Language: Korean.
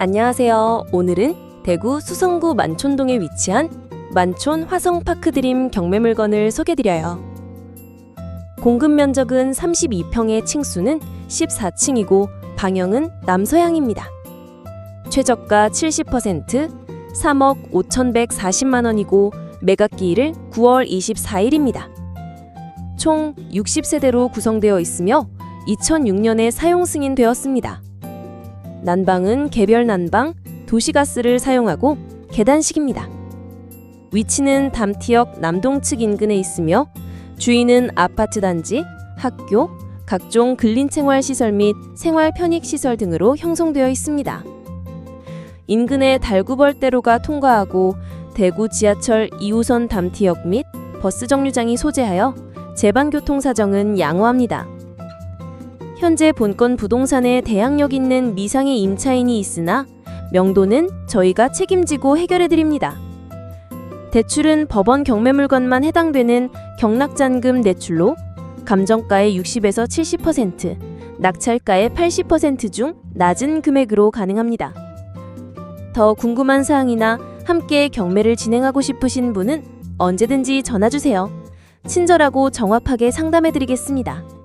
안녕하세요. 오늘은 대구 수성구 만촌동에 위치한 만촌 화성파크 드림 경매 물건을 소개드려요. 공급 면적은 32평의 층수는 14층이고 방형은 남서향입니다. 최저가 70% 3억 5,140만 원이고 매각기일을 9월 24일입니다. 총 60세대로 구성되어 있으며 2006년에 사용 승인되었습니다. 난방은 개별 난방, 도시가스를 사용하고 계단식입니다. 위치는 담티역 남동측 인근에 있으며 주위는 아파트 단지, 학교, 각종 근린생활 시설 및 생활 편익 시설 등으로 형성되어 있습니다. 인근에 달구벌대로가 통과하고 대구 지하철 2호선 담티역 및 버스 정류장이 소재하여 제반교통 사정은 양호합니다. 현재 본건 부동산에 대항력 있는 미상의 임차인이 있으나 명도는 저희가 책임지고 해결해 드립니다. 대출은 법원 경매물건만 해당되는 경락잔금 대출로 감정가의 60에서 70%, 낙찰가의 80%중 낮은 금액으로 가능합니다. 더 궁금한 사항이나 함께 경매를 진행하고 싶으신 분은 언제든지 전화 주세요. 친절하고 정확하게 상담해 드리겠습니다.